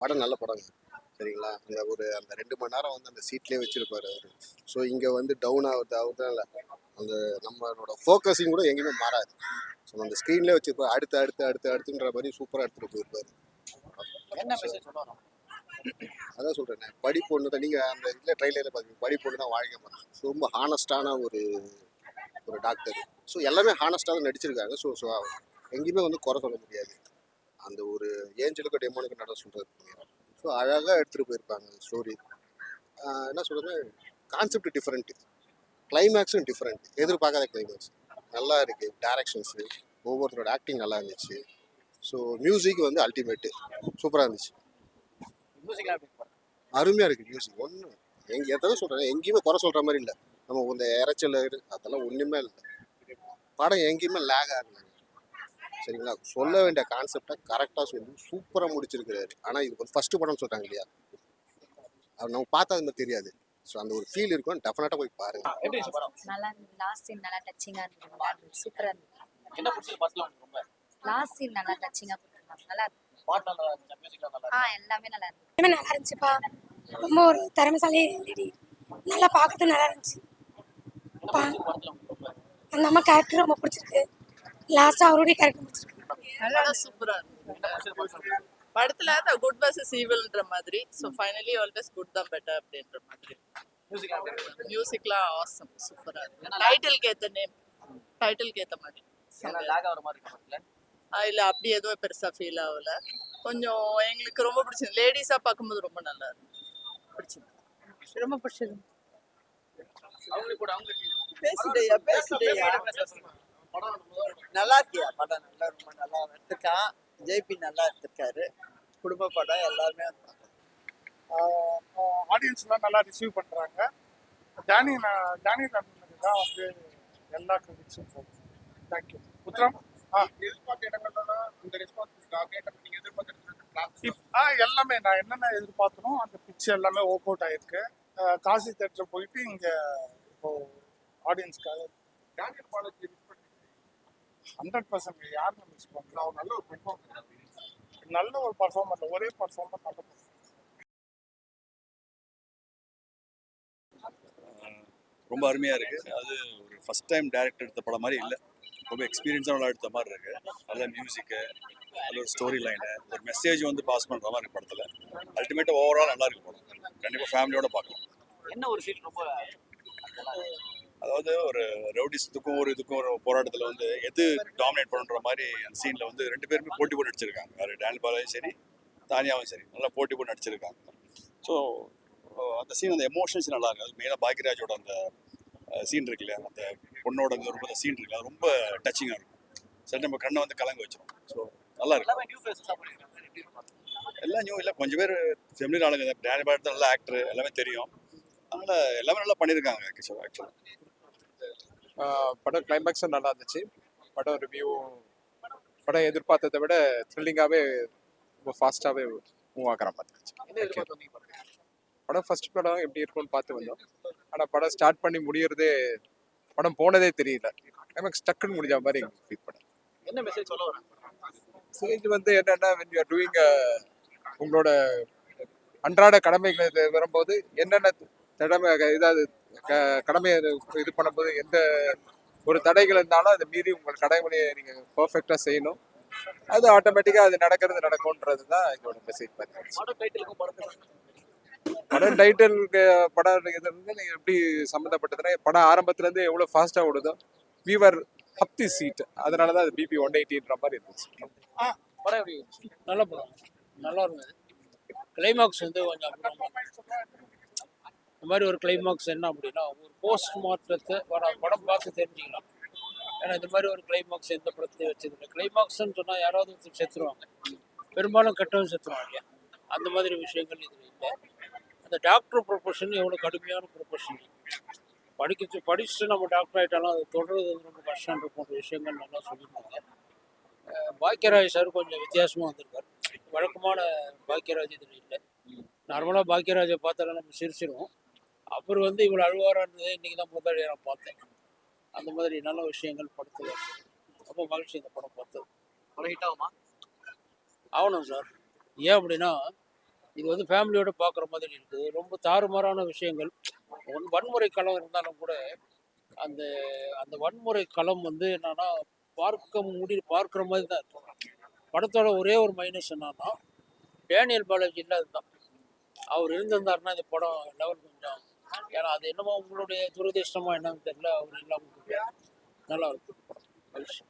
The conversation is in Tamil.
படம் நல்ல படங்க. சரிங்களா? அந்த ஒரு அந்த ரெண்டு மணி நேரம் வந்து அந்த சீட்லேயே வச்சிருப்பாரு அவர். ஸோ இங்கே வந்து டவுன் ஆகுது ஆகுதுல அந்த நம்மளோட ஃபோக்கஸிங் கூட எங்கேயுமே மாறாது. ஸோ அந்த ஸ்க்ரீன்லேயே வச்சிருப்பாரு. அடுத்து அடுத்து அடுத்து அடுத்துன்ற மாதிரி சூப்பராக எடுத்துகிட்டு போயிருப்பாரு. அதான் சொல்கிறேன் படிப்பு ஒன்று தான் நீங்கள் அந்த இதில் ட்ரைலரில் பார்த்தீங்க படிப்பு ஒன்று தான் வாழ்க்கை மாதிரி ரொம்ப ஹானஸ்டான ஒரு ஒரு டாக்டர் ஸோ எல்லாமே ஹானஸ்டாக தான் நடிச்சிருக்காங்க. ஸோ ஸோ எங்கேயுமே வந்து குறை சொல்ல முடியாது. அந்த ஒரு ஏஞ்சலுக்கு டெமோனுக்கு நட சொல்கிறது ஸோ அழகாக எடுத்துகிட்டு போயிருப்பாங்க ஸ்டோரி என்ன சொல்கிறது கான்செப்ட் டிஃப்ரெண்ட்டு கிளைமேக்ஸும் டிஃப்ரெண்ட் எதிர்பார்க்காத கிளைமேக்ஸ் நல்லா இருக்குது டேரக்ஷன்ஸு ஒவ்வொருத்தரோட ஆக்டிங் நல்லா இருந்துச்சு. ஸோ மியூசிக் வந்து அல்டிமேட்டு சூப்பராக இருந்துச்சு? அருமையாக இருக்குது மியூசிக் ஒன்று எங்க எதாவது சொல்கிறேன் எங்கேயுமே குறை சொல்கிற மாதிரி இல்லை. நம்ம இந்த இறைச்சல் அதெல்லாம் ஒன்றுமே இல்லை. படம் எங்கேயுமே லேக் ஆகல. சரிங்களா? சொல்ல வேண்டிய கான்செப்டை கரெக்டாக சொல்லி சூப்பராக முடிச்சிருக்கிறாரு. ஆனால் இது ஒரு ஃபஸ்ட்டு படம்னு சொல்கிறாங்க இல்லையா? அது நம்ம பார்த்தா அது மாதிரி தெரியாது. ஸோ அந்த ஒரு ஃபீல் இருக்கும். டெஃபினட்டாக போய் பாருங்க. இருந்துச்சு நல்லா இருந்தது. லாஸ்ட் சீன் நல்லா டச்சிங்காக இருந்தது. நல்லா இருந்தது. சூப்பராக இருந்தது. என்ன பிடிச்சது படத்துல உங்களுக்கு ரொம்ப? லாஸ்ட் சீன் நல்லா டச்சிங்காக நல்லா இருந்தது. இருந்துச்சு ஆ எல்லாமே நல்லா இருந்தது. எல்லாமே நல்லா இருந்துச்சுப்பா. ரொம்ப ஒரு திறமைசாலி லேடி நல்லா பார்க்கறது நல்லா இருந்துச்சு. அந்த அம்மா கேரக்டர் ரொம்ப பிடிச்சிருக்கு. லாஸ்ட்டாக அவருடைய கேரக்டர் பிடிச்சிருக்கு நல்லா சூப்பரா இருக்கு. என்ன பிடிச்சது போய் சொல்லுங்க படத்துல அந்த குட் வர்சஸ் ஈவில்ன்ற மாதிரி ஸோ ஃபைனலி ஆல்வேஸ் குட் தான் பெட்டர் அப்படின்ற மாதிரி. மியூசிக்லாம் ஆசம் சூப்பரா இருக்கு. டைட்டிலுக்கு ஏத்த நேம் டைட்டிலுக்கு ஏத்த மாதிரி. இல்ல அப்படி எதுவும் பெருசா ஃபீல் ஆகல. கொஞ்சம் எங்களுக்கு ரொம்ப பிடிச்சது லேடிஸா பார்க்கும்போது ரொம்ப நல்லா இருக்கு பிடிச்சது ரொம்ப பிடிச்சது அவங்களுக்கு கூட நல்லா இருக்கியா? படம் நல்லா ரொம்ப நல்லா எடுத்திருக்கான். ஜேபி நல்லா எடுத்திருக்காரு. குடும்ப படம் எல்லாருமே ஆடியன்ஸ்லாம் நல்லா ரிசீவ் பண்ணுறாங்க டேனி டேனி தான் வந்து எல்லா கிரெடிட்ஸும் போகும். தேங்க்யூ உத்ரம் ஆ எதிர்பார்த்த இடங்கள்லாம் இந்த ரெஸ்பான்ஸ் ஆ எல்லாமே நான் என்னென்ன எதிர்பார்த்தனோ அந்த பிக்ஸ் எல்லாமே ஒர்க் அவுட் ஆயிருக்கு. காசி தேட்டர் போயிட்டு இங்கே இப்போ ஆடியன்ஸ்க்காக டேனியல் பாலாஜி ஹண்ட்ரட் பர்சன்ட் யாருமே மிஸ் பண்ணல? அவர் நல்ல ஒரு பெர்ஃபார்மன்ஸ் நல்ல ஒரு பர்ஃபார்மர் ஒரே பர்ஃபார்மர் நல்ல. ரொம்ப அருமையாக இருக்குது அது ஒரு ஃபஸ்ட் டைம் டைரக்ட் எடுத்த படம் மாதிரி இல்லை. ரொம்ப எக்ஸ்பீரியன்ஸாக எடுத்த மாதிரி இருக்கு. நல்ல மியூசிக்கு நல்ல ஒரு ஸ்டோரி லைனு ஒரு மெசேஜ் வந்து பாஸ் பண்ணுற மாதிரி இருக்கு படத்தில். அல்டிமேட்டாக ஓவரால் நல்லா இருக்கு படம். கண்டிப்பாக ஃபேமிலியோட பார்க்கலாம். என்ன ஒரு சீன் ரொம்ப அதாவது ஒரு ரவுடிசத்துக்கும் ஒரு இதுக்கும் ஒரு போராட்டத்தில் வந்து எது டாமினேட் பண்ணுற மாதிரி அந்த சீனில் வந்து ரெண்டு பேருமே போட்டி போட்டு நடிச்சிருக்காங்க. யார் டேனியல் பாலாஜியும் சரி தானியாவும் சரி நல்லா போட்டி போட்டு நடிச்சிருக்காங்க. ஸோ அந்த சீன் அந்த எமோஷன்ஸ் நல்லா இருக்கு. அது மெயினாக பாக்யராஜோட அந்த சீன் இருக்கு இல்லையா? அந்த பொண்ணோட அந்த ரொம்ப சீன் இருக்கு அது ரொம்ப டச்சிங்காக இருக்கும். சரி நம்ம கண்ணை வந்து கலங்க வச்சிரும். ஸோ நல்லா இருக்கு எல்லாமே நியூ இல்லை. கொஞ்சம் பேர் ஃபெமிலியர் ஆளுங்க. டேனி பாட்டு நல்ல ஆக்டர் எல்லாமே தெரியும். அதனால் எல்லாமே நல்லா பண்ணியிருக்காங்க ஆக்சுவலாக ஆக்சுவலாக படம் கிளைமேக்ஸும் நல்லா இருந்துச்சு. படம் ரிவ்யூ படம் எதிர்பார்த்ததை விட த்ரில்லிங்காகவே ரொம்ப ஃபாஸ்ட்டாகவே மூவ் ஆகிற மாதிரி இருந்துச்சு? படம் ஃபர்ஸ்ட் படம் எப்படி இருக்கும்னு பார்த்து வந்தோம். ஆனால் படம் ஸ்டார்ட் பண்ணி முடியறதே படம் போனதே தெரியல. கிளைமேக்ஸ் டக்குன்னு முடிஞ்ச மாதிரி ஃபீல் பண்ணேன் என்ன மெசேஜ் சொல்ல வரேன் சேஞ்ச் வந்து என்னென்னா வென் யூ டூயிங் உங்களோட அன்றாட கடமைகளை வரும்போது என்னென்ன திறமை ஏதாவது கடமையை இது- பண்ணும்போது எந்த ஒரு தடைகள் இருந்தாலும் அதை மீறி உங்கள் கடமையை நீங்கள் பர்ஃபெக்டாக செய்யணும். அது ஆட்டோமேட்டிக்காக அது நடக்கிறது நடக்கும்ன்றது தான் இதோட மெசேஜ் மாதிரி படம் டைட்டிலுக்கு படம் இது வந்து நீங்கள் எப்படி சம்மந்தப்பட்டதுன்னா படம் ஆரம்பத்துலேருந்து எவ்வளோ ஃபாஸ்ட்டாக ஓடுதோ வீவர் அப் தி சீட் அதனால தான் அது பிபி ஒன் எயிட்டின்ற மாதிரி இருந்துச்சு. படம் எப்படி இருந்துச்சு? நல்ல படம். நல்லா இருந்தது. கிளைமாக்ஸ் வந்து கொஞ்சம் இந்த மாதிரி ஒரு கிளைமாக்ஸ் என்ன அப்படின்னா ஒரு போஸ்ட் மார்ட்டத்தை வர படம் பார்த்து தெரிஞ்சுக்கலாம். ஏன்னா இந்த மாதிரி ஒரு கிளைமாக்ஸ் எந்த படத்துலையும் வச்சதில்லை. கிளைமாக்ஸ்ன்னு சொன்னால் யாராவது ஒருத்தர் செத்துருவாங்க. பெரும்பாலும் கெட்டவன் செத்துருவாங்க இல்லையா? அந்த மாதிரி விஷயங்கள் இதில் இல்லை. அந்த டாக்டர் ப்ரொஃபஷன் எவ்வளோ கடுமையான ப்ரொஃபஷன் படிக்க படிச்சுட்டு நம்ம டாக்டர் ஆகிட்டாலும் அது தொடர்றது வந்து ரொம்ப கஷ்டம் போன்ற விஷயங்கள் நல்லா சொல்லியிருந்தாங்க. பாக்கியராஜ் சார் கொஞ்சம் வித்தியாசமாக வந்திருக்கார். வழக்கமான பாக்கியராஜ் இதில் இல்லை. நார்மலாக பாக்கியராஜை பார்த்தாலும் நம்ம சிரிச்சிருவோம். அப்புறம் வந்து இவ்வளோ அழுவாரா இருந்தது இன்றைக்கி தான் முதல் நான் பார்த்தேன். அந்த மாதிரி நல்ல விஷயங்கள் படத்தில். ரொம்ப மகிழ்ச்சி இந்த படம் பார்த்தது. படம் ஹிட் ஆகுமா? ஆகணும் சார். ஏன் அப்படின்னா இது வந்து ஃபேமிலியோட பார்க்குற மாதிரி இருக்குது. ரொம்ப தாறுமாறான விஷயங்கள். ஒன் வன்முறை களம் இருந்தாலும் கூட அந்த அந்த வன்முறை களம் வந்து என்னன்னா பார்க்க முடி பார்க்குற மாதிரி தான் இருக்கும். படத்தோட ஒரே ஒரு மைனஸ் என்னன்னா டேனியல் பாலாஜி இல்லாது தான் அவர் இருந்திருந்தாருன்னா இந்த படம் லெவல் கொஞ்சம் ஏன்னா அது என்னமோ உங்களுடைய துரதிருஷ்டமோ என்னன்னு தெரியல அவர் இல்லாமல் நல்லா இருக்கும் மகிழ்ச்சி.